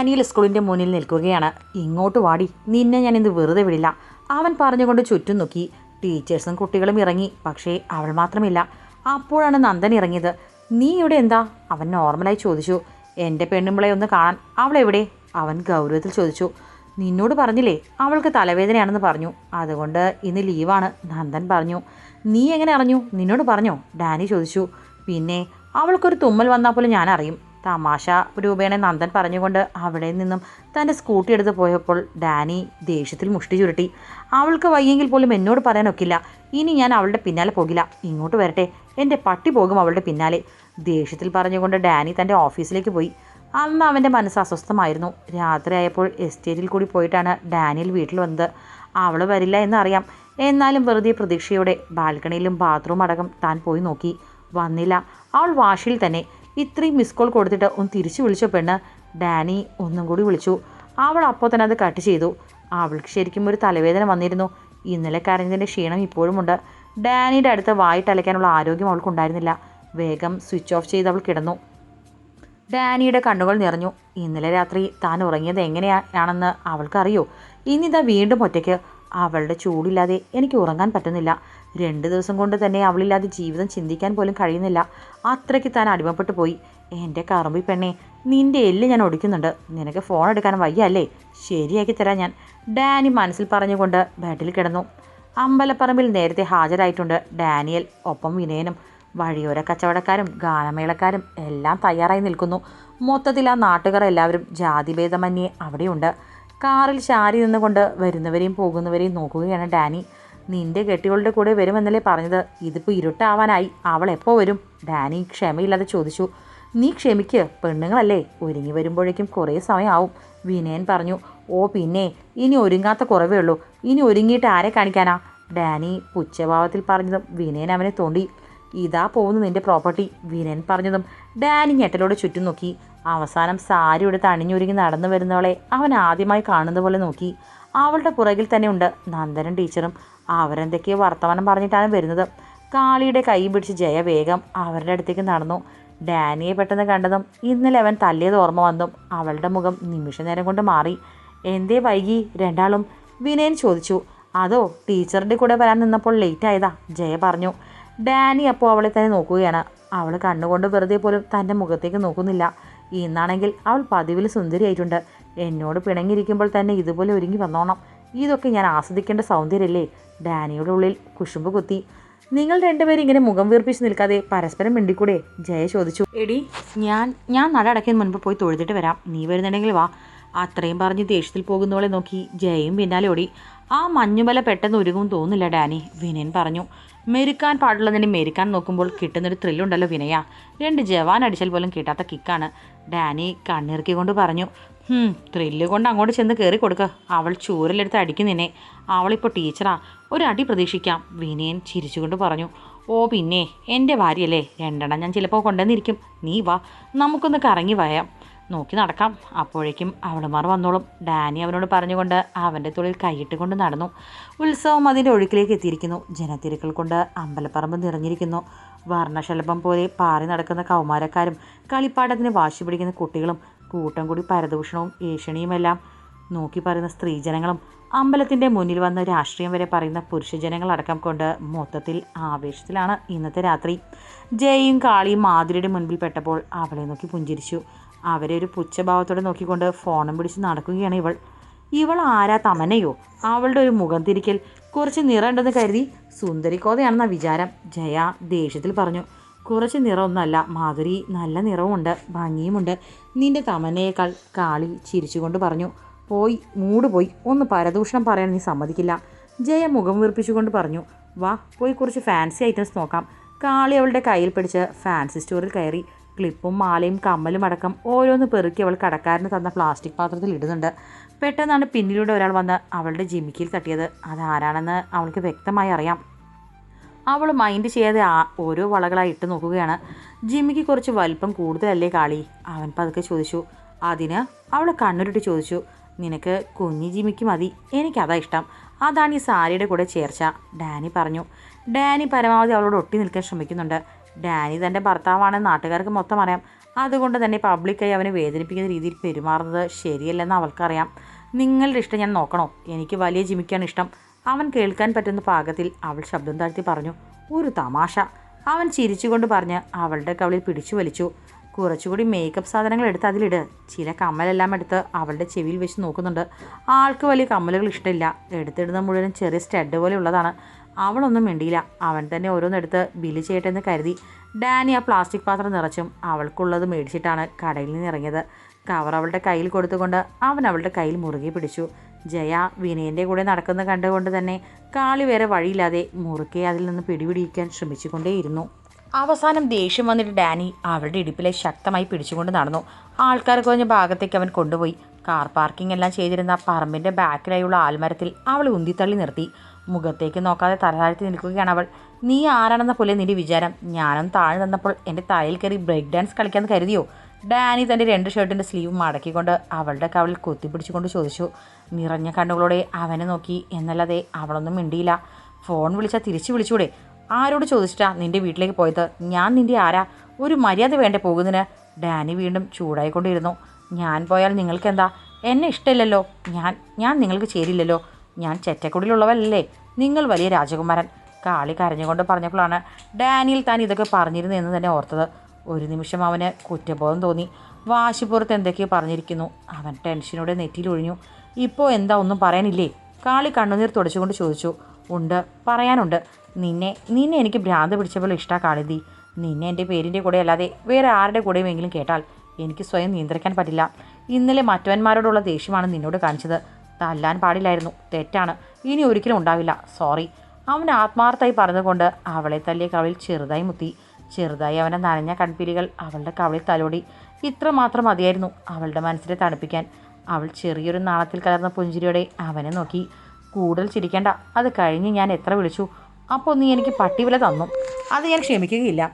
Daniel സ്കൂളിന്റെ മുന്നിൽ നിൽക്കുകയാണ്. ഇങ്ങോട്ട് വാടി നിന്നെ ഞാൻ ഇന്ന് വെറുതെ വിടില്ല. അവൻ പറഞ്ഞുകൊണ്ട് ചുറ്റും നോക്കി. ടീച്ചേഴ്സും കുട്ടികളും ഇറങ്ങി പക്ഷേ അവൾ മാത്രമില്ല. അപ്പോഴാണ് നന്ദൻ ഇറങ്ങിയത്. നീ ഇവിടെ എന്താ? അവൻ നോർമലായി ചോദിച്ചു. എന്റെ പെണ്ണുമ്പിളെ ഒന്ന് കാണാൻ. അവളെവിടെ അവൻ ഗൗരവത്തിൽ ചോദിച്ചു. നിന്നോട് പറഞ്ഞില്ലേ അവൾക്ക് തലവേദനയാണെന്ന് പറഞ്ഞു. അതുകൊണ്ട് ഇന്ന് ലീവാണ് നന്ദൻ പറഞ്ഞു. നീ എങ്ങനെ അറിഞ്ഞു? നിന്നോട് പറഞ്ഞോ? ഡാനി ചോദിച്ചു. പിന്നെ അവൾക്കൊരു തുമ്മൽ വന്നാൽ പോലും ഞാൻ തമാശ രൂപേണ നന്ദൻ പറഞ്ഞുകൊണ്ട് അവിടെ നിന്നും തന്റെ സ്കൂട്ടി എടുത്ത് പോയപ്പോൾ ഡാനി ദേഷ്യത്തിൽ മുഷ്ടി ചുരുട്ടി. അവൾക്ക് വയ്യെങ്കിൽ പോലും എന്നോട് പറയാനൊക്കില്ല. ഇനി ഞാൻ അവളുടെ പിന്നാലെ പോകില്ല. ഇങ്ങോട്ട് വരട്ടെ. എന്റെ പട്ടി പോകും അവളുടെ പിന്നാലെ. ദേഷ്യത്തിൽ പറഞ്ഞുകൊണ്ട് ഡാനി തന്റെ ഓഫീസിലേക്ക് പോയി. അന്ന് അവന്റെ മനസ്സ് അസ്വസ്ഥമായിരുന്നു. രാത്രിയായപ്പോൾ എസ്റ്റേറ്റിൽ കൂടി പോയിട്ടാണ് ഡാനിയൽ വീട്ടിൽ വന്നത്. അവൾ വരില്ല എന്നറിയാം. എന്നാലും വെറുതെ പ്രതീക്ഷയോടെ ബാൽക്കണിയിലും ബാത്റൂം അടക്കം താൻ പോയി നോക്കി. വന്നില്ല. അവൾ വാഷിൽ തന്നെ. ഇത്രയും മിസ് കോൾ കൊടുത്തിട്ട് ഒന്ന് തിരിച്ചു വിളിച്ച പെണ്ണ് ഡാനി ഒന്നും കൂടി വിളിച്ചു. അവൾ അപ്പോൾ തന്നെ അത് കട്ട് ചെയ്തു. അവൾക്ക് ശരിക്കും ഒരു തലവേദന വന്നിരുന്നു. ഇന്നലെ കരഞ്ഞതിന്റെ ക്ഷീണം ഇപ്പോഴുമുണ്ട് ഡാനിയുടെ അടുത്ത് വായിട്ടലയ്ക്കാനുള്ള ആരോഗ്യം അവൾക്കുണ്ടായിരുന്നില്ല വേഗം സ്വിച്ച് ഓഫ് ചെയ്ത് അവൾ കിടന്നു. ഡാനിയുടെ കണ്ണുകൾ നിറഞ്ഞു. ഇന്നലെ രാത്രി താൻ ഉറങ്ങിയത് എങ്ങനെയാണെന്ന് അവൾക്കറിയോ? ഇന്നിതാ വീണ്ടും ഒറ്റയ്ക്ക്. അവളുടെ ചൂടില്ലാതെ എനിക്ക് ഉറങ്ങാൻ പറ്റുന്നില്ല. രണ്ട് ദിവസം കൊണ്ട് തന്നെ അവളില്ലാതെ ജീവിതം ചിന്തിക്കാൻ പോലും കഴിയുന്നില്ല. അത്രയ്ക്ക് താൻ അടിമപ്പെട്ടു പോയി. എന്റെ കറുമ്പി പെണ്ണേ നിന്റെ എല്ല് ഞാൻ ഒടിക്കുന്നുണ്ട്. നിനക്ക് ഫോൺ എടുക്കാൻ വയ്യ അല്ലേ? ശരിയാക്കി തരാം ഞാൻ. ഡാനി മനസ്സിൽ പറഞ്ഞുകൊണ്ട് ബെഡിൽ കിടന്നു. അമ്പലപ്പറമ്പിൽ നേരത്തെ ഹാജരായിട്ടുണ്ട് ഡാനിയൽ ഒപ്പം വിനയനും. വഴിയോര കച്ചവടക്കാരും ഗാനമേളക്കാരും എല്ലാം തയ്യാറായി നിൽക്കുന്നു. മൊത്തത്തിൽ ആ നാട്ടുകാർ എല്ലാവരും ജാതിഭേദമന്യേ അവിടെയുണ്ട്. കാറിൽ ശാരി നിന്നുകൊണ്ട് വരുന്നവരെയും പോകുന്നവരെയും നോക്കുകയാണ് ഡാനി. നിന്റെ കെട്ടികളുടെ കൂടെ വരുമെന്നല്ലേ പറഞ്ഞത്. ഇതിപ്പോൾ ഇരുട്ടാവാനായി. അവൾ എപ്പോൾ വരും? ഡാനി ക്ഷമയില്ലാതെ ചോദിച്ചു. നീ ക്ഷമിക്ക്. പെണ്ണുങ്ങളല്ലേ. ഒരുങ്ങി വരുമ്പോഴേക്കും കുറേ സമയമാവും വിനയൻ പറഞ്ഞു ഓ പിന്നെ ഇനി ഒരുങ്ങാത്ത കുറവേ ഉള്ളൂ. ഇനി ഒരുങ്ങിയിട്ട് ആരെ കാണിക്കാനാ? ഡാനി പുച്ഛഭാവത്തിൽ പറഞ്ഞതും വിനയൻ അവനെ തോണ്ടി ഇതാ പോകുന്നു നിന്റെ പ്രോപ്പർട്ടി. വിനയൻ പറഞ്ഞതും ഡാനി ഞെട്ടലോടെ ചുറ്റും നോക്കി. അവസാനം സാരി എടുത്ത് അണിഞ്ഞൊരുങ്ങി നടന്നു വരുന്നവളെ അവൻ ആദ്യമായി കാണുന്ന പോലെ നോക്കി. അവളുടെ പുറകിൽ തന്നെ ഉണ്ട്. നന്ദനും ടീച്ചറും. അവരെന്തൊക്കെയോ വർത്തമാനം പറഞ്ഞിട്ടാണ് വരുന്നത്. കാളിയുടെ കൈ പിടിച്ച് ജയ വേഗം അവരുടെ അടുത്തേക്ക് നടന്നു. ഡാനിയെ പെട്ടെന്ന് കണ്ടതും ഇന്നലെ അവൻ തല്ലിയത് ഓർമ്മ വന്നും. അവളുടെ മുഖം നിമിഷ നേരം കൊണ്ട് മാറി. എന്തേ വൈകി? രണ്ടാളും? വിനയൻ ചോദിച്ചു. അതോ ടീച്ചറിന്റെ കൂടെ വരാൻ നിന്നപ്പോൾ ലേറ്റ് ആയതാ ജയ പറഞ്ഞു. ഡാനി അപ്പോൾ അവളെ തന്നെ നോക്കുകയാണ്. അവൾ കണ്ണുകൊണ്ട് വെറുതെ പോലും തന്റെ മുഖത്തേക്ക് നോക്കുന്നില്ല. ഇന്നാണെങ്കിൽ അവൾ പതിവിൽ സുന്ദരിയായിട്ടുണ്ട്. എന്നോട് പിണങ്ങിയിരിക്കുമ്പോൾ തന്നെ ഇതുപോലെ ഒരുങ്ങി വന്നോണം. ഇതൊക്കെ ഞാൻ ആസ്വദിക്കേണ്ട സൗന്ദര്യമല്ലേ? ഡാനിയുടെ ഉള്ളിൽ കുശുമ്പ് കുത്തി. നിങ്ങൾ രണ്ടുപേരും ഇങ്ങനെ മുഖം വീർപ്പിച്ച് നിൽക്കാതെ പരസ്പരം മിണ്ടിക്കൂടെ? ജയ ചോദിച്ചു. എടി ഞാൻ ഞാൻ നട അടയ്ക്കുന്നതിന് മുൻപ് പോയി തൊഴുതിട്ട് വരാം. നീ വരുന്നുണ്ടെങ്കിൽ വാ. അത്രയും പറഞ്ഞ് ദേഷ്യത്തിൽ പോകുന്നവളെ നോക്കി ജയയും പിന്നാലെ ഓടി. ആ മഞ്ഞുമല പെട്ടെന്ന് ഒരുങ്ങും തോന്നുന്നില്ല ഡാനി. വിനയൻ പറഞ്ഞു. മെരുക്കാൻ പാടുള്ളതിനെ മെരുക്കാൻ നോക്കുമ്പോൾ കിട്ടുന്നൊരു ത്രില്ലുണ്ടല്ലോ വിനയ. രണ്ട് ജവാൻ അടിച്ചാൽ പോലും കിട്ടാത്ത കിക്കാണ് ഡാനി കണ്ണിറുക്കിക്കൊണ്ട് പറഞ്ഞു. ത്രില്ല് കൊണ്ട് അങ്ങോട്ട് ചെന്ന് കയറി കൊടുക്കുക അവൾ ചൂരലെടുത്ത് അടിക്കും നിന്നെ അവളിപ്പോൾ ടീച്ചറാ ഒരു അടി പ്രതീക്ഷിക്കാം. വിനയൻ ചിരിച്ചുകൊണ്ട് പറഞ്ഞു ഓ പിന്നെ എന്റെ ഭാര്യയല്ലേ? രണ്ടെണ്ണം ഞാൻ ചിലപ്പോൾ കൊണ്ടുവന്നിരിക്കും. നീ വാ നമുക്കൊന്ന് കറങ്ങി വയാം നോക്കി നടക്കാം. അപ്പോഴേക്കും അവളുമാർ വന്നോളും. ഡാനി അവനോട് പറഞ്ഞുകൊണ്ട് അവന്റെ തൊഴിൽ കൈയിട്ട് കൊണ്ട് നടന്നു. ഉത്സവം അതിന്റെ ഒഴുക്കിലേക്ക് എത്തിയിരിക്കുന്നു. ജനത്തിരക്കൾ കൊണ്ട് അമ്പലപ്പറമ്പ് നിറഞ്ഞിരിക്കുന്നു. വർണശലഭം പോലെ പാറി നടക്കുന്ന കൗമാരക്കാരും കളിപ്പാട്ടത്തിന് വാശി പിടിക്കുന്ന കുട്ടികളും കൂട്ടം കൂടി പരദൂഷണവും ഏഷണിയുമെല്ലാം നോക്കി പറയുന്ന സ്ത്രീജനങ്ങളും അമ്പലത്തിന്റെ മുന്നിൽ വന്ന് രാഷ്ട്രീയം വരെ പറയുന്ന പുരുഷജനങ്ങളടക്കം കൊണ്ട് മൊത്തത്തിൽ ആവേശത്തിലാണ് ഇന്നത്തെ രാത്രി. ജയയും കാളിയും മാതിരിയുടെ മുൻപിൽ പെട്ടപ്പോൾ അവളെ നോക്കി പുഞ്ചിരിച്ചു. അവരെ ഒരു പുച്ഛഭാവത്തോടെ നോക്കിക്കൊണ്ട് ഫോണും പിടിച്ച് നടക്കുകയാണ് ഇവൾ. ഇവൾ ആരാ തമനയോ അവളുടെ ഒരു മുഖം തിരിക്കൽ കുറച്ച് നിറമുണ്ടെന്ന് കരുതി സുന്ദരിക്കോതയാണെന്ന വിചാരം ജയ ദേഷ്യത്തിൽ പറഞ്ഞു. കുറച്ച് നിറമൊന്നുമല്ല. മാധുരി നല്ല നിറവുമുണ്ട് ഭംഗിയുമുണ്ട്. നിന്റെ തമനയേക്കാൾ കാളി ചിരിച്ചുകൊണ്ട് പറഞ്ഞു പോയി മൂട് പോയി. ഒന്ന് പരദൂഷണം പറയാൻ നീ സമ്മതിക്കില്ല. ജയ മുഖം വീർപ്പിച്ചുകൊണ്ട് പറഞ്ഞു വാ പോയി കുറച്ച് ഫാൻസി ഐറ്റംസ് നോക്കാം. കാളി അവളുടെ കയ്യിൽ പിടിച്ച് ഫാൻസി സ്റ്റോറിൽ കയറി ക്ലിപ്പും മാലയും കമ്മലും അടക്കം ഓരോന്ന് പെറുക്കി അവൾ കടക്കാരന് തന്ന പ്ലാസ്റ്റിക് പാത്രത്തിൽ ഇടുന്നുണ്ട്. പെട്ടെന്നാണ് പിന്നിലൂടെ ഒരാൾ വന്ന് അവളുടെ ജിമിക്കിയിൽ തട്ടിയത്. അതാരാണെന്ന് അവൾക്ക് വ്യക്തമായി അറിയാം. അവൾ മൈൻഡ് ചെയ്യാതെ ഓരോ വളകളായി ഇട്ട് നോക്കുകയാണ്. ജിമ്മിക്ക് കുറച്ച് വലിപ്പം കൂടുതലല്ലേ കാളി? അവൻ പതുക്കെ ചോദിച്ചു. അതിന് അവൾ കണ്ണുരുട്ടി ചോദിച്ചു. നിനക്ക് കുഞ്ഞി ജിമ്മിക്ക് മതി. എനിക്കതാ ഇഷ്ടം. അതാണ് ഈ സാരിയുടെ കൂടെ ചേർച്ച. ഡാനി പറഞ്ഞു. ഡാനി പരമാവധി അവളോട് ഒട്ടി നിൽക്കാൻ ശ്രമിക്കുന്നുണ്ട്. ഡാനി തന്റെ ഭർത്താവാണെന്ന് നാട്ടുകാർക്ക് മൊത്തം അറിയാം. അതുകൊണ്ട് തന്നെ പബ്ലിക്കായി അവനെ വേദനിപ്പിക്കുന്ന രീതിയിൽ പെരുമാറുന്നത് ശരിയല്ലെന്ന് അവൾക്കറിയാം. നിങ്ങളുടെ ഇഷ്ടം ഞാൻ നോക്കണോ? എനിക്ക് വലിയ ജിമിക്കാണ് ഇഷ്ടം. അവൻ കേൾക്കാൻ പറ്റുന്ന പാകത്തിൽ അവൾ ശബ്ദം താഴ്ത്തി പറഞ്ഞു ഒരു തമാശ. അവൻ ചിരിച്ചുകൊണ്ട് പറഞ്ഞ് അവളുടെ കവളിൽ പിടിച്ചു വലിച്ചു. കുറച്ചുകൂടി മേക്കപ്പ് സാധനങ്ങൾ എടുത്ത് അതിലിട്. ചില കമ്മലെല്ലാം എടുത്ത് അവളുടെ ചെവിയിൽ വെച്ച് നോക്കുന്നുണ്ട്. ആൾക്ക് വലിയ കമ്മലുകൾ ഇഷ്ടമില്ല. എടുത്തിടുന്ന മുഴുവൻ ചെറിയ സ്റ്റഡ് പോലെ ഉള്ളതാണ്. അവളൊന്നും മിണ്ടിയില്ല. അവൻ തന്നെ ഓരോന്നെടുത്ത് ബില്ല് ചെയ്യട്ടെ എന്ന് കരുതി. ഡാനി ആ പ്ലാസ്റ്റിക് പാത്രം നിറച്ചും അവൾക്കുള്ളത് മേടിച്ചിട്ടാണ് കടയിൽ നിന്ന് ഇറങ്ങിയത്. കവർ അവളുടെ കയ്യിൽ കൊടുത്തുകൊണ്ട് അവൻ അവളുടെ കയ്യിൽ മുറുകെ പിടിച്ചു. ജയ വിനയന്റെ കൂടെ നടക്കുന്ന കണ്ടുകൊണ്ട് തന്നെ കാളി വരെ വഴിയില്ലാതെ മുറുക്കെ അതിൽ നിന്ന് പിടിപിടിക്കാൻ ശ്രമിച്ചുകൊണ്ടേയിരുന്നു. അവസാനം ദേഷ്യം വന്നിട്ട് ഡാനി അവളുടെ ഇടുപ്പിലെ ശക്തമായി പിടിച്ചുകൊണ്ട് നടന്നു. ആൾക്കാർ കുറഞ്ഞ ഭാഗത്തേക്ക് അവൻ കൊണ്ടുപോയി. കാർ പാർക്കിംഗ് എല്ലാം ചെയ്തിരുന്ന പറമ്പിന്റെ ബാക്കിലായുള്ള ആൽമരത്തിൽ അവൾ ഉന്തിത്തള്ളി നിർത്തി. മുഖത്തേക്ക് നോക്കാതെ തലതാഴ്ത്തി നിൽക്കുകയാണ് അവൾ. നീ ആരാണെന്ന പോലെ നിന്റെ വിചാരം. ഞാനും താഴെ നിന്നപ്പോൾ എന്റെ തലയിൽ കയറി ബ്രേക്ക് ഡാൻസ് കളിക്കാമെന്ന് കരുതിയോ? ഡാനി തന്റെ രണ്ട് ഷർട്ടിന്റെ സ്ലീവ് മടക്കിക്കൊണ്ട് അവളുടെ കവളിൽ കൊത്തിപ്പിടിച്ചുകൊണ്ട് ചോദിച്ചു. നിറഞ്ഞ കണ്ണുകളോടെ അവനെ നോക്കി. എന്നല്ലാതെ അവളൊന്നും മിണ്ടിയില്ല. ഫോൺ വിളിച്ചാൽ തിരിച്ചു വിളിച്ചൂടെ. ആരോട് ചോദിച്ചിട്ടാ നിന്റെ വീട്ടിലേക്ക് പോയത്? ഞാൻ നിന്റെ ആരാ? ഒരു മര്യാദ വേണ്ട പോകുന്നതിന്? ഡാനി വീണ്ടും ചൂടായിക്കൊണ്ടിരുന്നു. ഞാൻ പോയാൽ നിങ്ങൾക്കെന്താ? എന്നെ ഇഷ്ടമില്ലല്ലോ. ഞാൻ ഞാൻ നിങ്ങൾക്ക് ചേരില്ലല്ലോ ഞാൻ ചെറ്റക്കുടിയിലുള്ളവരല്ലേ നിങ്ങൾ വലിയ രാജകുമാരൻ. കാളി കരഞ്ഞുകൊണ്ട് പറഞ്ഞപ്പോഴാണ് ഡാനിയിൽ താൻ ഇതൊക്കെ പറഞ്ഞിരുന്നു എന്ന് തന്നെ ഓർത്തത്. ഒരു നിമിഷം അവന് കുറ്റബോധം തോന്നി. വാശിപ്പുറത്ത് എന്തൊക്കെയോ പറഞ്ഞിരിക്കുന്നു. അവൻ ടെൻഷനോടെ നെറ്റിയിലൊഴിഞ്ഞു ഇപ്പോൾ എന്താ ഒന്നും പറയാനില്ലേ കാളി കണ്ണുനീർ തുടച്ചുകൊണ്ട് ചോദിച്ചു. ഉണ്ട് പറയാനുണ്ട്. നിന്നെ നിന്നെ എനിക്ക് ഭ്രാന്ത് പിടിച്ചപ്പോൾ ഇഷ്ടമാണ് കാളിതി നിന്നെ എന്റെ പേരിന്റെ കൂടെ അല്ലാതെ വേറെ ആരുടെ കൂടെയുമെങ്കിലും കേട്ടാൽ എനിക്ക് സ്വയം നിയന്ത്രിക്കാൻ പറ്റില്ല. ഇന്നലെ മറ്റവന്മാരോടുള്ള ദേഷ്യമാണ് നിന്നോട് കാണിച്ചത്. തല്ലാൻ പാടില്ലായിരുന്നു. തെറ്റാണ്. ഇനി ഒരിക്കലും ഉണ്ടാവില്ല. സോറി. അവൻ ആത്മാർത്ഥമായി പറഞ്ഞുകൊണ്ട് അവളെ തല്ലിയ കവളിൽ ചെറുതായി മുത്തി. ചെറുതായി അവനെ നനഞ്ഞ കൺപീലികൾ അവളുടെ കവളിൽ തലോടി. ഇത്ര മാത്രം മതിയായിരുന്നു അവളുടെ മനസ്സിനെ തണുപ്പിക്കാൻ. അവൾ ചെറിയൊരു നാളത്തിൽ കലർന്ന പുഞ്ചിരിയോടെ അവനെ നോക്കി. കൂടുതൽ ചിരിക്കേണ്ട. അത് കഴിഞ്ഞ് ഞാൻ എത്ര വിളിച്ചു? അപ്പോൾ നീ എനിക്ക് പട്ടി വില തന്നു. അത് ഞാൻ ക്ഷമിക്കുകയില്ല.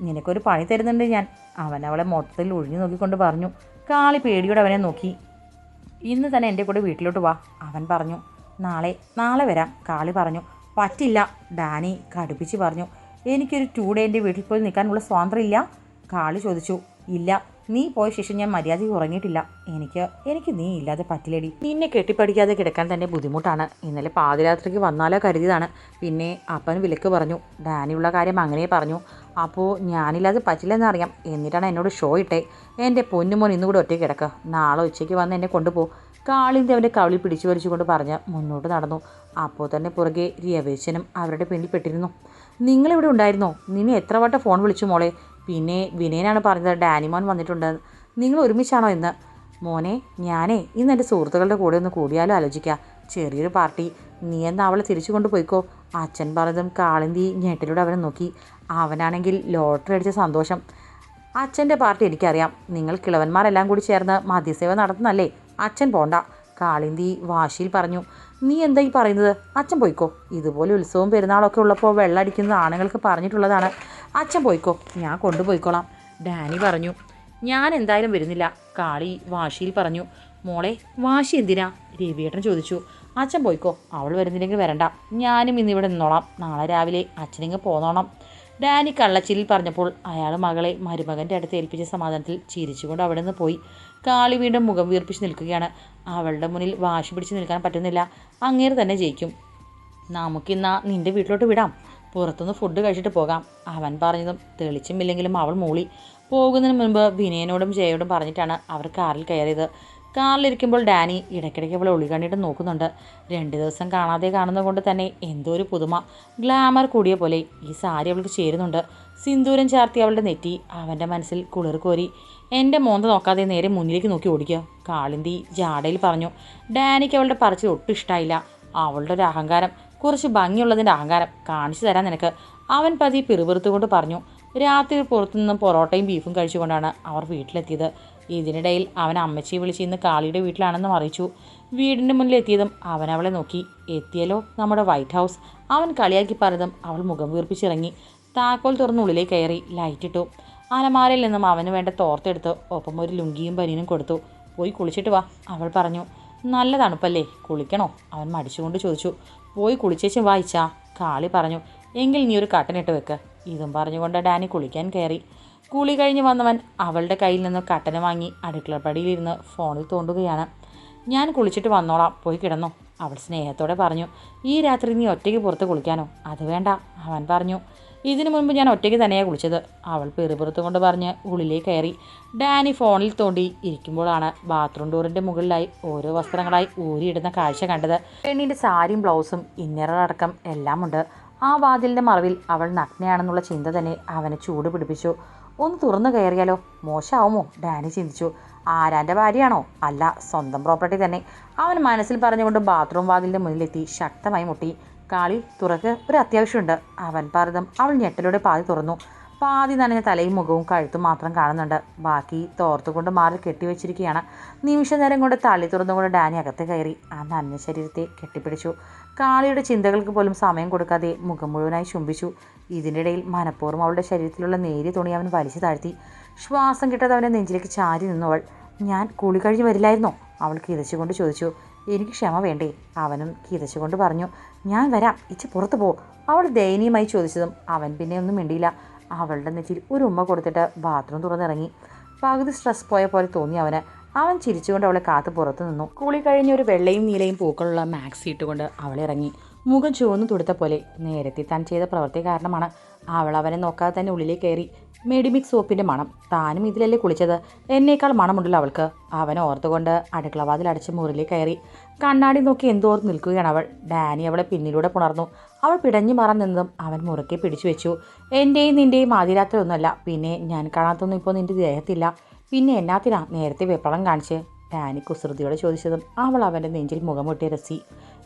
നിനക്കൊരു പണി തരുന്നുണ്ട് ഞാൻ. അവൻ അവളെ മൊത്തത്തിൽ ഒഴിഞ്ഞു നോക്കിക്കൊണ്ട് പറഞ്ഞു. കാളി പേടിയോടെ അവനെ നോക്കി. ഇന്ന് തന്നെ എന്റെ കൂടെ വീട്ടിലോട്ട് വാ അവൻ പറഞ്ഞു. നാളെ നാളെ വരാം കാളി പറഞ്ഞു. പറ്റില്ല ഡാനി കടുപ്പിച്ച് പറഞ്ഞു. എനിക്കൊരു ടു ഡേ എന്റെ വീട്ടിൽ പോയി നിൽക്കാനുള്ള സ്വാതന്ത്ര്യം ഇല്ല കാളി ചോദിച്ചു. ഇല്ല. നീ പോയ ശേഷം ഞാൻ മര്യാദയ്ക്ക് ഉറങ്ങിയിട്ടില്ല. എനിക്ക് എനിക്ക് നീ ഇല്ലാതെ പറ്റില്ലടി. നിന്നെ കെട്ടിപ്പടിക്കാതെ കിടക്കാൻ തന്നെ ബുദ്ധിമുട്ടാണ്. ഇന്നലെ പാതിരാത്രിക്ക് വന്നാലോ കരുതിയതാണ്. പിന്നെ അപ്പൻ വിലക്ക് പറഞ്ഞു. ഡാനിയുള്ള കാര്യം അങ്ങനെ പറഞ്ഞു. അപ്പോൾ ഞാനില്ലാതെ പറ്റില്ലെന്നറിയാം. എന്നിട്ടാണ് എന്നോട് ഷോ ഇട്ടേ. എന്റെ പൊന്നുമോൻ ഇന്നുകൂടെ ഒറ്റയ്ക്ക് കിടക്കുക നാളെ ഉച്ചയ്ക്ക് വന്ന് എന്നെ കൊണ്ടുപോകും കാളിന്റെ അവന്റെ കവളി പിടിച്ചു വലിച്ചുകൊണ്ട് പറഞ്ഞ് മുന്നോട്ട് നടന്നു. അപ്പോൾ തന്നെ പുറകെ രവേശനും അവരുടെ പിന്നിൽ പെട്ടിരുന്നു. നിങ്ങളിവിടെ ഉണ്ടായിരുന്നോ? നിന്നെ എത്ര വട്ടം ഫോൺ വിളിച്ചു മോളെ? പിന്നെ വിനയനാണ് പറഞ്ഞത് ഡാനിമോൻ വന്നിട്ടുണ്ട്. നിങ്ങൾ ഒരുമിച്ചാണോ എന്ന് മോനെ ഞാനേ ഇന്ന് എന്റെ സുഹൃത്തുക്കളുടെ കൂടെ ഒന്ന് കൂടിയാലും ആലോചിക്കാം. ചെറിയൊരു പാർട്ടി. നീ എന്നാ അവളെ തിരിച്ചു കൊണ്ടുപോയിക്കോ അച്ഛൻ പറഞ്ഞതും കാളിന്തി ഞെട്ടിലൂടെ അവനെ നോക്കി. അവനാണെങ്കിൽ ലോട്ടറി അടിച്ച സന്തോഷം. അച്ഛന്റെ പാർട്ടി എനിക്കറിയാം. നിങ്ങൾ കിളവന്മാരെല്ലാം കൂടി ചേർന്ന് മദ്യസേവ നടത്തുന്നല്ലേ? അച്ഛൻ പോണ്ട. കാളിന്തി വാശിയിൽ പറഞ്ഞു. നീ എന്താ ഈ പറയുന്നത്? അച്ഛൻ പോയിക്കോ. ഇതുപോലെ ഉത്സവവും പെരുന്നാളൊക്കെ ഉള്ളപ്പോൾ വെള്ളം അടിക്കുന്നത് ആണുങ്ങൾക്ക് പറഞ്ഞിട്ടുള്ളതാണ്. അച്ഛൻ പോയിക്കോ. ഞാൻ കൊണ്ടുപോയിക്കോളാം. ഡാനി പറഞ്ഞു. ഞാൻ എന്തായാലും വരുന്നില്ല. കാളി വാശിയിൽ പറഞ്ഞു. മോളെ വാശി എന്തിനാ? രവിയേട്ടൻ ചോദിച്ചു. അച്ഛൻ പോയിക്കോ. അവൾ വരുന്നില്ലെങ്കിൽ വരണ്ട. ഞാനും ഇന്നിവിടെ നിന്നോളാം. നാളെ രാവിലെ അച്ഛനിങ്ങ് പോന്നോണം. ഡാനി കള്ളച്ചിലിൽ പറഞ്ഞപ്പോൾ അയാൾ മകളെ മരുമകന്റെ അടുത്ത് ഏൽപ്പിച്ച സമാധാനത്തിൽ ചിരിച്ചുകൊണ്ട് അവിടെ നിന്ന് പോയി. കാളി വീണ്ടും മുഖം വീർപ്പിച്ച് നിൽക്കുകയാണ്. അവളുടെ മുന്നിൽ വാശി പിടിച്ച് നിൽക്കാൻ പറ്റുന്നില്ല. അങ്ങേര് തന്നെ ജയിക്കും. നമുക്കിന്നാ നിന്റെ വീട്ടിലോട്ട് വിടാം. പുറത്തുനിന്ന് ഫുഡ് കഴിച്ചിട്ട് പോകാം. അവൻ പറഞ്ഞതും തെളിച്ചുമില്ലെങ്കിലും അവൾ മൂളി. പോകുന്നതിന് മുൻപ് വിനയനോടും ജയയോടും പറഞ്ഞിട്ടാണ് അവർ കാറിൽ കയറിയത്. കാറിലിരിക്കുമ്പോൾ ഡാനി ഇടയ്ക്കിടയ്ക്ക് അവളെ ഒളികണ്ടിട്ട് നോക്കുന്നുണ്ട്. രണ്ട് ദിവസം കാണാതെ കാണുന്നത് കൊണ്ട് തന്നെ എന്തോ ഒരു പുതുമ ഗ്ലാമർ കൂടിയ പോലെ ഈ സാരി അവൾക്ക് ചേരുന്നുണ്ട്. സിന്ദൂരം ചാർത്തി അവളുടെ നെറ്റി അവന്റെ മനസ്സിൽ കുളിർ കോരി എന്റെ മോന്ത നോക്കാതെ നേരെ മുന്നിലേക്ക് നോക്കി ഓടിക്കുക കാളിന്തി ജാടയിൽ പറഞ്ഞു. ഡാനിക്ക് അവളുടെ പറച്ചിൽ ഒട്ടും ഇഷ്ടമായില്ല അവളുടെ ഒരു അഹങ്കാരം കുറച്ച് ഭംഗിയുള്ളതിന്റെ അഹങ്കാരം കാണിച്ചു തരാൻ നിനക്ക്. അവൻ പതി പിറുപിറുത്തുകൊണ്ട് പറഞ്ഞു രാത്രി പുറത്തുനിന്ന് പൊറോട്ടയും ബീഫും കഴിച്ചുകൊണ്ടാണ് അവർ വീട്ടിലെത്തിയത്. ഇതിനിടയിൽ അവൻ അമ്മച്ചിയെ വിളിച്ച് ഇന്ന് കാളിയുടെ വീട്ടിലാണെന്നും അറിയിച്ചു. വീടിന്റെ മുന്നിൽ എത്തിയതും അവൻ അവളെ നോക്കി. എത്തിയല്ലോ നമ്മുടെ വൈറ്റ് ഹൗസ്. അവൻ കളിയാക്കി പറഞ്ഞതും അവൾ മുഖം വീർപ്പിച്ചിറങ്ങി. താക്കോൽ തുറന്ന് ഉള്ളിലേക്ക് കയറി ലൈറ്റിട്ടു അലമാരയിൽ നിന്നും അവന് വേണ്ട തോർത്തെടുത്ത് ഒപ്പം ഒരു ലുങ്കിയും പനീനും കൊടുത്തു. പോയി കുളിച്ചിട്ട് വാ അവൾ പറഞ്ഞു. നല്ല തണുപ്പല്ലേ കുളിക്കണോ? അവൻ മടിച്ചുകൊണ്ട് ചോദിച്ചു. പോയി കുളിച്ചേച്ചും വായിച്ചാ കാളി പറഞ്ഞു. എങ്കിൽ നീ ഒരു കട്ടനിട്ട് വെക്ക് ഇതും പറഞ്ഞുകൊണ്ട് ഡാനി കുളിക്കാൻ കയറി. കുളി കഴിഞ്ഞ് വന്നവൻ അവളുടെ കയ്യിൽ നിന്ന് കട്ടന വാങ്ങി അടുക്കളപ്പടിയിലിരുന്ന് ഫോണിൽ തോണ്ടുകയാണ്. ഞാൻ കുളിച്ചിട്ട് വന്നോളാം. പോയി കിടന്നോ. അവൾ സ്നേഹത്തോടെ പറഞ്ഞു. ഈ രാത്രി നീ ഒറ്റയ്ക്ക് പുറത്ത് കുളിക്കാനോ? അത് വേണ്ട അവൻ പറഞ്ഞു. ഇതിനു മുൻപ് ഞാൻ ഒറ്റയ്ക്ക് തന്നെയാണ് കുളിച്ചത് അവൾ പെറുപുറത്ത് കൊണ്ട് പറഞ്ഞ് ഉള്ളിലേക്ക് കയറി. ഡാനി ഫോണിൽ തോണ്ടി ഇരിക്കുമ്പോഴാണ് ബാത്റൂം ഡോറിന്റെ മുകളിലായി ഓരോ വസ്ത്രങ്ങളായി ഊരിയിടുന്ന കാഴ്ച കണ്ടത്. പെണ്ണിന്റെ സാരിയും ബ്ലൗസും ഇന്നറടക്കം എല്ലാമുണ്ട്. ആ വാതിലിന്റെ മറവിൽ അവൾ നഗ്നയാണെന്നുള്ള ചിന്ത തന്നെ അവനെ ചൂട് പിടിപ്പിച്ചു. ഒന്ന് തുറന്നു കയറിയാലോ? മോശമാവുമോ? ഡാനി ചിന്തിച്ചു. ആരാന്റെ ഭാര്യയാണോ? അല്ല സ്വന്തം പ്രോപ്പർട്ടി തന്നെ. അവൻ മനസ്സിൽ പറഞ്ഞുകൊണ്ട് ബാത്റൂം വാതിലിന്റെ മുന്നിലെത്തി ശക്തമായി മുട്ടി. കാളി തുറക്ക്. ഒരു അത്യാവശ്യമുണ്ട്. അവൻ പറഞ്ഞതും അവൾ ഞെട്ടലോടെ പാതി തുറന്നു. പാതി നനഞ്ഞ തലയും മുഖവും കഴുത്തും മാത്രം കാണുന്നുണ്ട്. ബാക്കി തോർത്തുകൊണ്ട് മാറി കെട്ടിവെച്ചിരിക്കുകയാണ്. നിമിഷ നേരം കൊണ്ട് തള്ളി തുറന്നുകൊണ്ട് ഡാനി അകത്ത് കയറി. ആ നനഞ്ഞ ശരീരത്തെ കെട്ടിപ്പിടിച്ചു. കാളിയുടെ ചിന്തകൾക്ക് പോലും സമയം കൊടുക്കാതെ മുഖം മുഴുവനായി ചുംബിച്ചു ഇതിനിടയിൽ മനഃപൂർവം അവളുടെ ശരീരത്തിലുള്ള നേരിയ തുണി അവൻ വലിച്ചു താഴ്ത്തി. ശ്വാസം കിട്ടാതെ അവനെ നെഞ്ചിലേക്ക് ചാരി നിന്നവൾ ഞാൻ കുളി കഴിഞ്ഞ് വരില്ലായിരുന്നോ? അവൾ കിതച്ചുകൊണ്ട് ചോദിച്ചു. എനിക്ക് ക്ഷമ വേണ്ടേ? അവനും കിതച്ചുകൊണ്ട് പറഞ്ഞു. ഞാൻ വരാം. ഇച്ച് പുറത്തു പോ. അവൾ ദയനീയമായി ചോദിച്ചതും അവൻ പിന്നെ ഒന്നും മിണ്ടിയില്ല. അവളുടെ നെറ്റിയിൽ ഒരു ഉമ്മ കൊടുത്തിട്ട് ബാത്റൂം തുറന്നിറങ്ങി. പകുതി സ്ട്രെസ് പോയ പോലെ തോന്നി അവന്. അവൻ ചിരിച്ചുകൊണ്ട് അവളെ കാത്തു പുറത്തു നിന്നു. കുളി കഴിഞ്ഞ് ഒരു വെള്ളയും നീലയും പൂക്കളുള്ള മാക്സി ഇട്ടുകൊണ്ട് അവളിറങ്ങി മുഖം ചുവന്നു തുടുത്ത പോലെ നേരത്തെ താൻ ചെയ്ത പ്രവൃത്തി കാരണമാണ് അവൾ അവനെ നോക്കാതെ തന്നെ ഉള്ളിലേക്ക് കയറി മെഡിമിക്സ് സോപ്പിന്റെ മണം. താനും ഇതിലല്ലേ കുളിച്ചത്? എന്നേക്കാൾ മണമുണ്ടല്ലോ അവൾക്ക്. അവൻ ഓർത്തുകൊണ്ട് അടുക്കളവാതിൽ അടച്ച് മുറിലേക്ക് കയറി. കണ്ണാടി നോക്കി എന്തോർത്ത് നിൽക്കുകയാണ് അവൾ. ഡാനി അവളെ പിന്നിലൂടെ പുണർന്നു. അവൾ പിടഞ്ഞു നിന്നതും അവൻ മുറുക്കെ പിടിച്ചു വെച്ചു. എന്റെയും നിന്റെയും ആദ്യരാത്രിയൊന്നുമല്ല പിന്നെ ഞാൻ കാണാത്തൊന്നും ഇപ്പോൾ നിന്റെ ദേഹത്തില്ല. പിന്നെ എന്നാത്തിനാ നേരത്തെ വെപ്പളം കാണിച്ച്? ഡാനി കുസൃതിയോടെ ചോദിച്ചതും അവൾ അവന്റെ നെഞ്ചിൽ മുഖം മുഖമുട്ടി രസി.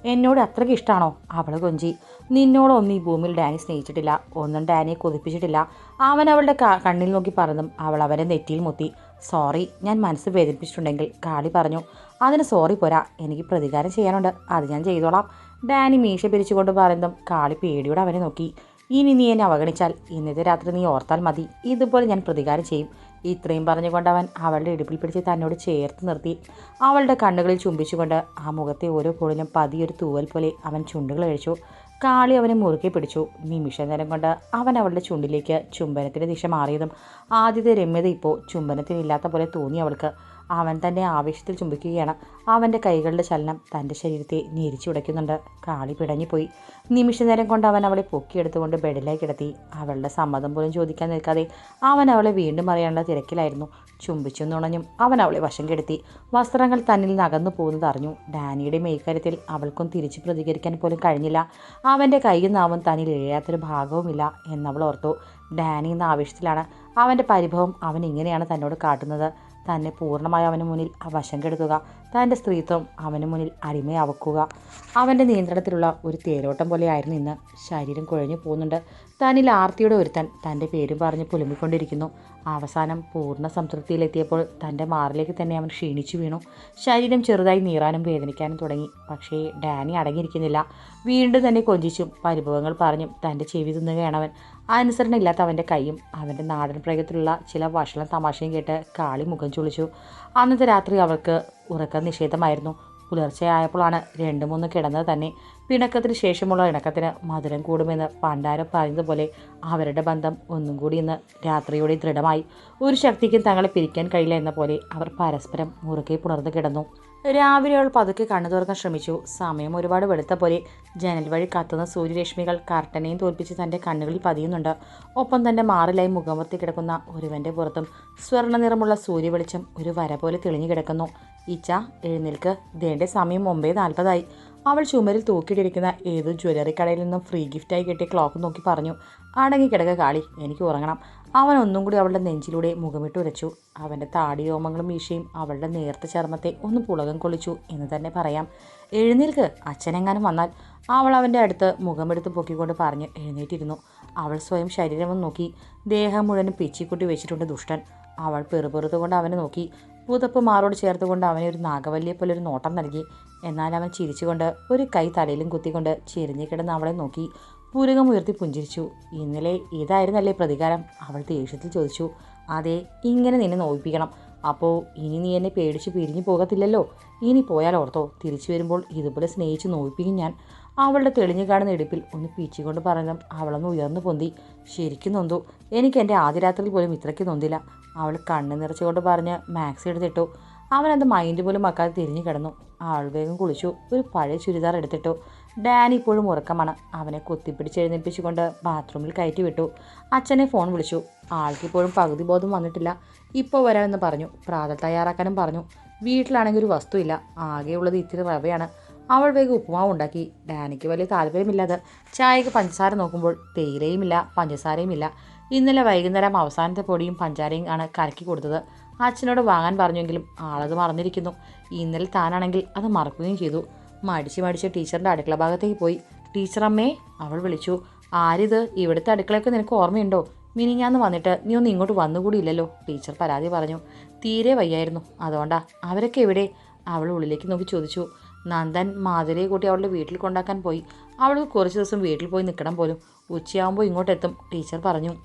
എന്നോട് അത്രയ്ക്ക് ഇഷ്ടമാണോ അവൾ കൊഞ്ചി. നിന്നോടൊന്നും ഈ ഭൂമിയിൽ ഡാനി സ്നേഹിച്ചിട്ടില്ല. ഒന്നും ഡാനിയെ കൊതിപ്പിച്ചിട്ടില്ല. അവൻ അവളുടെ കണ്ണിൽ നോക്കി പറഞ്ഞതും അവൾ അവന്റെ നെറ്റിയിൽ മുത്തി. സോറി ഞാൻ മനസ്സ് വേദനിപ്പിച്ചിട്ടുണ്ടെങ്കിൽ കാളി പറഞ്ഞു. അതിന് സോറി പോരാ. എനിക്ക് പ്രതികാരം ചെയ്യാനുണ്ട്. അത് ഞാൻ ചെയ്തോളാം. ഡാനി മീശ പിരിച്ചുകൊണ്ട് പറയുന്നതും കാളി പേടിയോടെ അവനെ നോക്കി. ഇനി നീ എന്നെ അവഗണിച്ചാൽ ഇന്നത്തെ രാത്രി നീ ഓർത്താൽ മതി. ഇതുപോലെ ഞാൻ പ്രതികാരം ചെയ്യും. ഇത്രയും പറഞ്ഞുകൊണ്ട് അവൻ അവളുടെ ഇടുപ്പിൽ പിടിച്ച് തന്നോട് ചേർത്ത് നിർത്തി. അവളുടെ കണ്ണുകളിൽ ചുംബിച്ചുകൊണ്ട് ആ മുഖത്തെ ഓരോ പൊളിനും പതിയൊരു തൂവൽ പോലെ അവൻ ചുണ്ടുകൾ കഴിച്ചു കാളി അവനെ മുറുകെ പിടിച്ചു. നിമിഷ നേരം കൊണ്ട് അവൻ അവളുടെ ചുണ്ടിലേക്ക് ചുംബനത്തിന്റെ ദിശ മാറിയതും ആദ്യത്തെ രമ്യത ഇപ്പോൾ ചുംബനത്തിനില്ലാത്ത പോലെ തോന്നി അവൾക്ക്. അവൻ തന്നെ ആവേശത്തിൽ ചുംബിക്കുകയാണ്. അവന്റെ കൈകളുടെ ചലനം തന്റെ ശരീരത്തെ ഞെരിച്ചുടയ്ക്കുന്നുണ്ട് കാളി പിടഞ്ഞുപോയി. നിമിഷനേരം കൊണ്ട് അവൻ അവളെ പൊക്കിയെടുത്തുകൊണ്ട് ബെഡിലേക്ക് കിടത്തി. അവളുടെ സമ്മതം പോലും ചോദിക്കാൻ നിൽക്കാതെ അവൻ അവളെ വീണ്ടും അറിയാനുള്ള തിരക്കിലായിരുന്നു. ചുംബിച്ചു നുണഞ്ഞും അവൻ അവളെ വശം കെടുത്തി. വസ്ത്രങ്ങൾ തന്നിൽ നകന്നു പോകുന്നത് അറിഞ്ഞു. ഡാനിയുടെ മേൽക്കാര്യത്തിൽ അവൾക്കും തിരിച്ചു പ്രതികരിക്കാൻ പോലും കഴിഞ്ഞില്ല. അവന്റെ കൈയും നാവും തന്നിൽ ഇഴയാത്തൊരു ഭാഗവുമില്ല എന്നവൾ ഓർത്തു. ഡാനി എന്ന ആവേശത്തിലാണ്. അവന്റെ പരിഭവം അവൻ ഇങ്ങനെയാണ് തന്നോട് കാട്ടുന്നത്. തന്നെ പൂർണമായി അവന് മുന്നിൽ വശം കെടുത്തുക തന്റെ സ്ത്രീത്വം അവന് മുന്നിൽ അടിമയാവക്കുക. അവന്റെ നിയന്ത്രണത്തിലുള്ള ഒരു തേരോട്ടം പോലെയായിരുന്നു ഇന്ന് ശരീരം കുഴഞ്ഞു പോകുന്നുണ്ട്. തന്നിൽ ആർത്തിയുടെ ഒരുത്തൻ തന്റെ പേരും പറഞ്ഞ് പുലുമ്പിക്കൊണ്ടിരിക്കുന്നു. അവസാനം പൂർണ സംതൃപ്തിയിലെത്തിയപ്പോൾ തന്റെ മാറിലേക്ക് തന്നെ അവൻ ക്ഷീണിച്ചു വീണു. ശരീരം ചെറുതായി നീറാനും വേദനിക്കാനും തുടങ്ങി. പക്ഷേ ഡാനി അടങ്ങിയിരിക്കുന്നില്ല. വീണ്ടും തന്നെ കൊഞ്ചിച്ചും പരിഭവങ്ങൾ പറഞ്ഞും തന്റെ ചെവി തിന്നുകയാണ് അവൻ. അനുസരണ ഇല്ലാത്ത അവന്റെ കൈയും അവന്റെ നാടൻ പ്രയോഗത്തിലുള്ള ചില വഷളം തമാശയും കേട്ട് കാളി മുഖം ചുളിച്ചു. അന്നത്തെ രാത്രി അവൾക്ക് ഉറക്ക നിഷേധമായിരുന്നു. പുലർച്ചെയായപ്പോഴാണ് രണ്ട് മൂന്ന് കിടന്നത് തന്നെ. പിണക്കത്തിന് ശേഷമുള്ള ഇണക്കത്തിന് മധുരം കൂടുമെന്ന് പണ്ടാരം പറയുന്നതുപോലെ അവരുടെ ബന്ധം ഒന്നും കൂടി ഇന്ന് രാത്രിയോടെ ദൃഢമായി. ഒരു ശക്തിക്കും തങ്ങളെ പിരിക്കാൻ കഴിയില്ല എന്ന പോലെ അവർ പരസ്പരം മുറുകെ പുണർന്നു കിടന്നു. രാവിലെ അവൾ പതുക്കെ കണ്ണു തുറക്കാൻ ശ്രമിച്ചു. സമയം ഒരുപാട് വെളുത്ത പോലെ. ജനൽ വഴി കത്തുന്ന സൂര്യരശ്മികൾ കർട്ടനെയും തോൽപ്പിച്ച് തന്റെ കണ്ണുകളിൽ പതിയുന്നുണ്ട്. ഒപ്പം തന്റെ മാറിലായി മുഖമർത്തി കിടക്കുന്ന ഒരുവന്റെ പുറത്തും സ്വർണ നിറമുള്ള സൂര്യവെളിച്ചം ഒരു വര പോലെ തെളിഞ്ഞു കിടക്കുന്നു. ഈച്ച എഴുന്നേൽക്ക്. ഇതേന്റെ സമയം ഒമ്പത് നാൽപ്പതായി. അവൾ ചുമരിൽ തൂക്കിയിട്ടിരിക്കുന്ന ഏതോ ജ്വല്ലറി കടയിൽ നിന്നും ഫ്രീ ഗിഫ്റ്റായി കിട്ടിയ ക്ലോക്ക് നോക്കി പറഞ്ഞു അടങ്ങി കിടക്ക കാളി എനിക്ക് ഉറങ്ങണം. അവൻ ഒന്നും കൂടി അവളുടെ നെഞ്ചിലൂടെ മുഖമിട്ട് ഉരച്ചു. അവന്റെ താടിയോമങ്ങളും മീശയും അവളുടെ നേർത്ത ചർമ്മത്തെ ഒന്ന് പുളകം കൊള്ളിച്ചു എന്ന് തന്നെ പറയാം. എഴുന്നേൽക്ക് അച്ഛനെങ്ങാനും വന്നാൽ. അവൾ അവന്റെ അടുത്ത് മുഖമെടുത്ത് പൊക്കിക്കൊണ്ട് പറഞ്ഞ് എഴുന്നേറ്റിരുന്നു. അവൾ സ്വയം ശരീരം നോക്കി ദേഹം മുഴുവൻ പിച്ചിക്കുട്ടി വെച്ചിട്ടുണ്ട് ദുഷ്ടൻ. അവൾ പെറുപെറുത്തുകൊണ്ട് അവനെ നോക്കി പുതപ്പ് മാറോട് ചേർത്തുകൊണ്ട് അവനെ ഒരു നാഗവല്ലിയെ പോലെ ഒരു നോട്ടം നൽകി. എന്നാൽ അവൻ ചിരിച്ചുകൊണ്ട് ഒരു കൈ തലയിലും കുത്തിക്കൊണ്ട് ചെരിഞ്ഞു കിടന്ന് അവളെ നോക്കി. പൂരകം ഉയർത്തി പുഞ്ചിരിച്ചു. ഇന്നലെ ഇതായിരുന്നല്ലേ പ്രതികാരം? അവൾ ദേഷ്യത്തിൽ ചോദിച്ചു. അതെ ഇങ്ങനെ നിന്നെ നോവിപ്പിക്കണം. അപ്പോൾ ഇനി നീ എന്നെ പേടിച്ച് പിരിഞ്ഞു പോകത്തില്ലല്ലോ? ഇനി പോയാൽ ഓർത്തോ. തിരിച്ചു വരുമ്പോൾ ഇതുപോലെ സ്നേഹിച്ച് നോവിപ്പിക്കും ഞാൻ. അവളുടെ തെളിഞ്ഞു കാണുന്ന ഇടുപ്പിൽ ഒന്ന് പീച്ചിക്കൊണ്ട് പറഞ്ഞു അവളൊന്ന് ഉയർന്നു പൊന്തി. ശരിക്കും നൊന്തു. എനിക്ക് എന്റെ ആദ്യ രാത്രിയിൽ പോലും ഇത്രയ്ക്ക് നൊന്തില്ല. അവൾ കണ്ണ് നിറച്ചുകൊണ്ട് പറഞ്ഞ് മാക്സി എടുത്തിട്ടു അവനത് മൈൻഡ് പോലും ആക്കാതെ തിരിഞ്ഞു കിടന്നു. ആൾ വേഗം കുളിച്ചു. ഒരു പഴയ ചുരിദാർ എടുത്തിട്ടു. ഡാനി ഇപ്പോഴും ഉറക്കമാണ്. അവനെ കൊത്തിപ്പിടിച്ച് എഴുന്നേൽപ്പിച്ചുകൊണ്ട് ബാത്റൂമിൽ കയറ്റി വിട്ടു. അച്ഛനെ ഫോൺ വിളിച്ചു. ആൾക്കിപ്പോഴും പകുതി ബോധം വന്നിട്ടില്ല. ഇപ്പോൾ വരാമെന്ന് പറഞ്ഞു. പ്രാതൽ തയ്യാറാക്കാനും പറഞ്ഞു. വീട്ടിലാണെങ്കിൽ ഒരു വസ്തുവില്ല. ആകെയുള്ളത് ഇത്തിരി റവയാണ്. അവൾ വേഗം ഉപ്പുമാവ് ഉണ്ടാക്കി. ഡാനിക്ക് വലിയ താല്പര്യമില്ലാതെ ചായക്ക് പഞ്ചസാര നോക്കുമ്പോൾ തേയിലയുമില്ല പഞ്ചസാരയുമില്ല. ഇന്നലെ വൈകുന്നേരം അവസാനത്തെ പൊടിയും പഞ്ചാരയും ആണ് കലക്കി കൊടുത്തത്. അച്ഛനോട് വാങ്ങാൻ പറഞ്ഞെങ്കിലും ആളത് മറന്നിരിക്കുന്നു. ഇന്നലെ താനാണെങ്കിൽ അത് മറക്കുകയും ചെയ്തു. മടിച്ച് മടിച്ച് ടീച്ചറിന്റെ അടുക്കള ഭാഗത്തേക്ക് പോയി. ടീച്ചറമ്മേ അവൾ വിളിച്ചു. ആരിത്? ഇവിടുത്തെ അടുക്കളയൊക്കെ നിനക്ക് ഓർമ്മയുണ്ടോ? മിനിഞ്ഞാന്ന് വന്നിട്ട് നീ ഒന്ന് ഇങ്ങോട്ട് വന്നുകൂടിയില്ലല്ലോ ടീച്ചർ പരാതി പറഞ്ഞു. തീരെ വയ്യായിരുന്നു. അതുകൊണ്ടാ. അവരൊക്കെ എവിടെ? അവൾ ഉള്ളിലേക്ക് നോക്കി ചോദിച്ചു. നന്ദൻ മാധുരയെ കൂട്ടി അവളുടെ വീട്ടിൽ കൊണ്ടാക്കാൻ പോയി. അവൾക്ക് കുറച്ച് ദിവസം വീട്ടിൽ പോയി നിൽക്കണം പോലും. ഉച്ചയാകുമ്പോൾ ഇങ്ങോട്ടെത്തും ടീച്ചർ പറഞ്ഞു.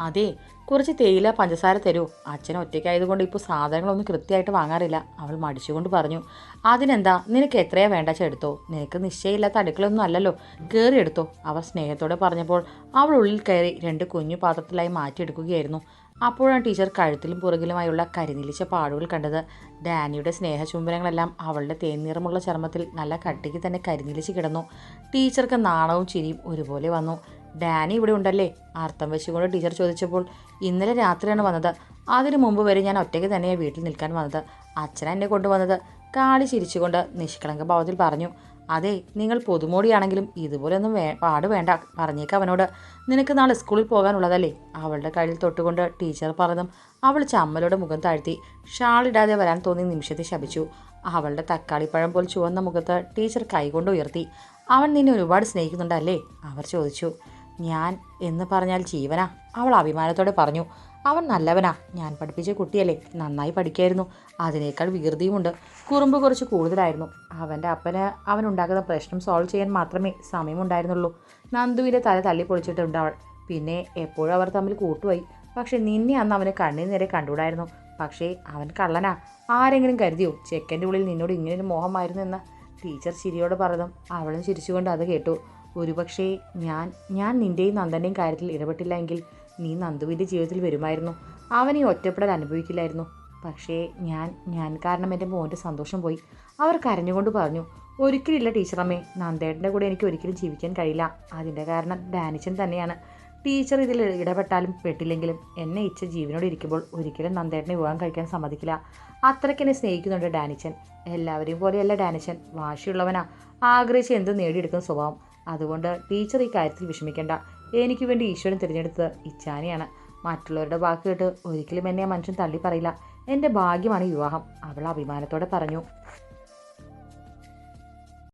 അതെ കുറച്ച് തേയില പഞ്ചസാര തരൂ. അച്ഛൻ ഒറ്റയ്ക്കായതുകൊണ്ട് ഇപ്പോൾ സാധനങ്ങളൊന്നും കൃത്യമായിട്ട് വാങ്ങാറില്ല. അവൾ മടിച്ചുകൊണ്ട് പറഞ്ഞു. അതിനെന്താ? നിനക്ക് എത്രയാ വേണ്ട എടുത്തോ? നിനക്ക് നിശ്ചയമില്ലാത്ത അടുക്കളൊന്നും അല്ലല്ലോ. കയറി എടുത്തോ. അവർ സ്നേഹത്തോടെ പറഞ്ഞപ്പോൾ അവൾ ഉള്ളിൽ കയറി രണ്ട് കുഞ്ഞു പാത്രത്തിലായി മാറ്റിയെടുക്കുകയായിരുന്നു. അപ്പോഴാണ് ടീച്ചർ കഴുത്തിലും പുറകിലുമായുള്ള കരിനിലിച്ച പാടുകൾ കണ്ടത്. ഡാനിയുടെ സ്നേഹചുംബനങ്ങളെല്ലാം അവളുടെ തേൻനിറമുള്ള ചർമ്മത്തിൽ നല്ല കട്ടിക്ക് തന്നെ കരിനിലിച്ച് കിടന്നു. ടീച്ചർക്ക് നാണവും ചിരിയും ഒരുപോലെ വന്നു. ഡാനി ഇവിടെ ഉണ്ടല്ലേ? അർത്ഥം വെച്ചുകൊണ്ട് ടീച്ചർ ചോദിച്ചപ്പോൾ ഇന്നലെ രാത്രിയാണ് വന്നത്. അതിനു മുമ്പ് വരെ ഞാൻ ഒറ്റയ്ക്ക് തന്നെയാണ് വീട്ടിൽ നിൽക്കാൻ വന്നത്. അച്ഛനെന്നെ കൊണ്ടുവന്നത്. കാളി ചിരിച്ചുകൊണ്ട് നിഷ്കളങ്ക ഭാവത്തിൽ പറഞ്ഞു. അതെ നിങ്ങൾ പൊതുമോടിയാണെങ്കിലും ഇതുപോലൊന്നും വേ പാട് വേണ്ട പറഞ്ഞേക്ക അവനോട്. നിനക്ക് നാളെ സ്കൂളിൽ പോകാനുള്ളതല്ലേ? അവളുടെ കയ്യിൽ തൊട്ടുകൊണ്ട് ടീച്ചർ പറഞ്ഞതും അവൾ ചമ്മലോടെ മുഖം താഴ്ത്തി ഷാളിടാതെ വരാൻ തോന്നി നിമിഷത്തെ ശപിച്ചു. അവളുടെ തക്കാളിപ്പഴം പോലെ ചുവന്ന മുഖത്ത് ടീച്ചർ കൈകൊണ്ട് ഉയർത്തി അവൻ നിന്നെ ഒരുപാട് സ്നേഹിക്കുന്നുണ്ടല്ലേ? അവർ ചോദിച്ചു. ഞാൻ എന്ന് പറഞ്ഞാൽ ജീവനാ? അവൾ അഭിമാനത്തോടെ പറഞ്ഞു. അവൻ നല്ലവനാ. ഞാൻ പഠിപ്പിച്ച കുട്ടിയല്ലേ. നന്നായി പഠിക്കായിരുന്നു. അതിനേക്കാൾ വികൃതിയുമുണ്ട്. കുറുമ്പ് കുറച്ച് കൂടുതലായിരുന്നു. അവന്റെ അപ്പന് അവനുണ്ടാക്കുന്ന പ്രശ്നം സോൾവ് ചെയ്യാൻ മാത്രമേ സമയമുണ്ടായിരുന്നുള്ളൂ. നന്ദുവിന്റെ തല തല്ലി പൊളിച്ചിട്ടുണ്ട് അവൾ. പിന്നെ എപ്പോഴും അവർ തമ്മിൽ കൂട്ടുപോയി. പക്ഷേ നിന്നെ അന്ന് അവനെ കണ്ണിന് നേരെ കണ്ടുകൂടായിരുന്നു. പക്ഷേ അവൻ കള്ളനാ. ആരെങ്കിലും കരുതിയോ? ചെക്കന്റെ ഉള്ളിൽ നിന്നോട് ഇങ്ങനൊരു മോഹമായിരുന്നു എന്ന് ടീച്ചർ ചിരിയോട് പറഞ്ഞു. അവളും ചിരിച്ചുകൊണ്ട് അത് കേട്ടു. ഒരുപക്ഷേ ഞാൻ ഞാൻ നിന്റെയും നന്ദന്റെയും കാര്യത്തിൽ ഇടപെട്ടില്ല എങ്കിൽ നീ നന്ദുവിന്റെ ജീവിതത്തിൽ വരുമായിരുന്നു. അവൻ ഈ ഒറ്റപ്പെടൽ അനുഭവിക്കില്ലായിരുന്നു. പക്ഷേ ഞാൻ ഞാൻ കാരണം എന്റെ മോന്റെ സന്തോഷം പോയി. അവർ കരഞ്ഞുകൊണ്ട് പറഞ്ഞു ഒരിക്കലില്ല ടീച്ചറമ്മേ നന്ദേട്ടന്റെ കൂടെ എനിക്ക് ഒരിക്കലും ജീവിക്കാൻ കഴിയില്ല. അതിന്റെ കാരണം ഡാനിച്ചൻ തന്നെയാണ്. ടീച്ചർ ഇതിൽ ഇടപെട്ടാലും പെട്ടില്ലെങ്കിലും എന്നെ ഇച്ഛ ജീവനോട് ഇരിക്കുമ്പോൾ ഒരിക്കലും നന്ദേട്ടനെ വിവാഹം കഴിക്കാൻ സമ്മതിക്കില്ല. അത്രയ്ക്ക് എന്നെ സ്നേഹിക്കുന്നുണ്ട് ഡാനിച്ചൻ. എല്ലാവരെയും പോലെയല്ല ഡാനിച്ചൻ. വാശിയുള്ളവനാ. ആഗ്രഹിച്ച് എന്തും നേടിയെടുക്കുന്ന സ്വഭാവം. അതുകൊണ്ട് ടീച്ചർ ഈ കാര്യത്തിൽ വിഷമിക്കേണ്ട. എനിക്ക് വേണ്ടി ഈശ്വരൻ തിരഞ്ഞെടുത്തത് ഇച്ചാനിയാണ്. മറ്റുള്ളവരുടെ വാക്ക് കേട്ട് ഒരിക്കലും എന്നെ മനുഷ്യൻ തള്ളി പറയില്ല. എന്റെ ഭാഗ്യമാണ് വിവാഹം. അവൾ അഭിമാനത്തോടെ പറഞ്ഞു.